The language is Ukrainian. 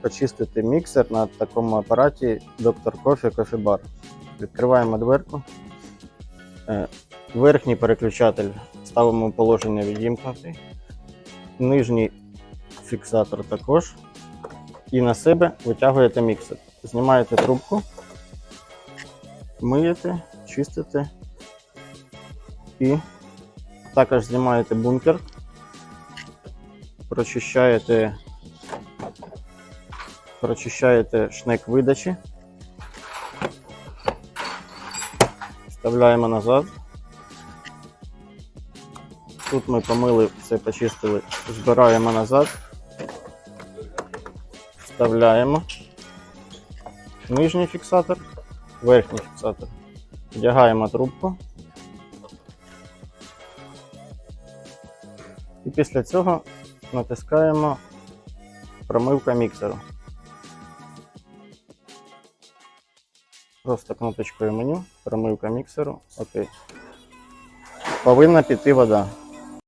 Почистити міксер на такому апараті. Coffee Coffee Bar. Відкриваємо дверку. Е, Верхній переключатель ставимо в положення відімкнутий. Нижній фіксатор також. І на себе витягуєте міксер. Знімаєте трубку, миєте, чистите і також знімаєте бункер, прочищаєте, прочищаєте шнек видачі, вставляємо назад. Тут ми помили, все почистили, збираємо назад, вставляємо нижній фіксатор, верхній фіксатор. Вдягаємо трубку. І після цього натискаємо промивка міксеру. Просто кнопочкою меню, промивка міксеру. Окей. Повинна піти вода.